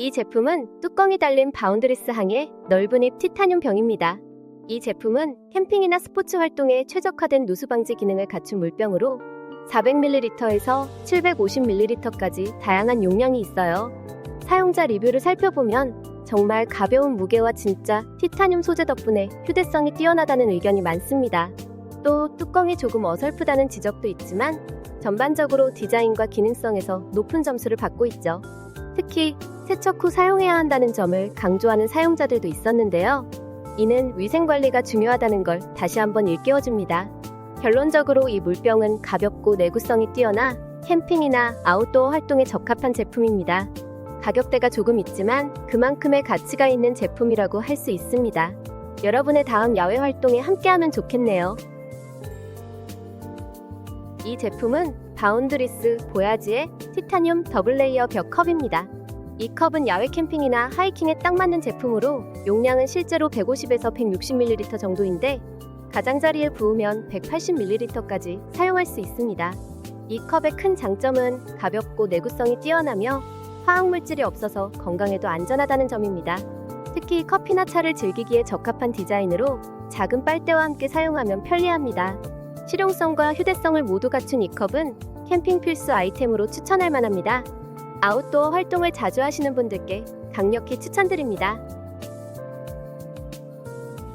이 제품은 뚜껑이 달린 바운드리스 항의 넓은 입 티타늄 병입니다. 이 제품은 캠핑이나 스포츠 활동에 최적화된 누수 방지 기능을 갖춘 물병으로 400ml에서 750ml까지 다양한 용량이 있어요. 사용자 리뷰를 살펴보면 정말 가벼운 무게와 진짜 티타늄 소재 덕분에 휴대성이 뛰어나다는 의견이 많습니다. 또 뚜껑이 조금 어설프다는 지적도 있지만 전반적으로 디자인과 기능성에서 높은 점수를 받고 있죠. 특히 세척 후 사용해야 한다는 점을 강조하는 사용자들도 있었는데요. 이는 위생 관리가 중요하다는 걸 다시 한번 일깨워줍니다. 결론적으로 이 물병은 가볍고 내구성이 뛰어나 캠핑이나 아웃도어 활동에 적합한 제품입니다. 가격대가 조금 있지만 그만큼의 가치가 있는 제품이라고 할 수 있습니다. 여러분의 다음 야외 활동에 함께하면 좋겠네요. 이 제품은 바운드리스 보야지의 티타늄 더블 레이어 벽 컵입니다. 이 컵은 야외 캠핑이나 하이킹에 딱 맞는 제품으로 용량은 실제로 150에서 160ml 정도인데 가장자리에 부으면 180ml까지 사용할 수 있습니다. 이 컵의 큰 장점은 가볍고 내구성이 뛰어나며 화학물질이 없어서 건강에도 안전하다는 점입니다. 특히 커피나 차를 즐기기에 적합한 디자인으로 작은 빨대와 함께 사용하면 편리합니다. 실용성과 휴대성을 모두 갖춘 이 컵은 캠핑 필수 아이템으로 추천할 만합니다. 아웃도어 활동을 자주 하시는 분들께 강력히 추천드립니다.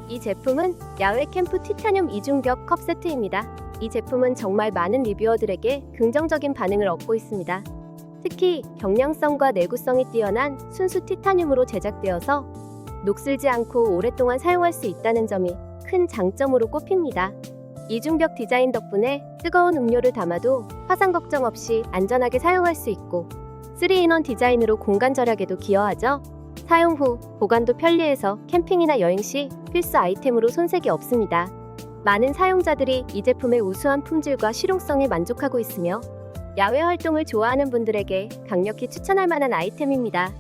이 제품은 야외 캠프 티타늄 이중벽 컵 세트입니다. 이 제품은 정말 많은 리뷰어들에게 긍정적인 반응을 얻고 있습니다. 특히 경량성과 내구성이 뛰어난 순수 티타늄으로 제작되어서 녹슬지 않고 오랫동안 사용할 수 있다는 점이 큰 장점으로 꼽힙니다. 이중벽 디자인 덕분에 뜨거운 음료를 담아도 화상 걱정 없이 안전하게 사용할 수 있고 3인원 디자인으로 공간 절약에도 기여하죠. 사용 후 보관도 편리해서 캠핑이나 여행 시 필수 아이템으로 손색이 없습니다. 많은 사용자들이 이 제품의 우수한 품질과 실용성에 만족하고 있으며 야외 활동을 좋아하는 분들에게 강력히 추천할 만한 아이템입니다.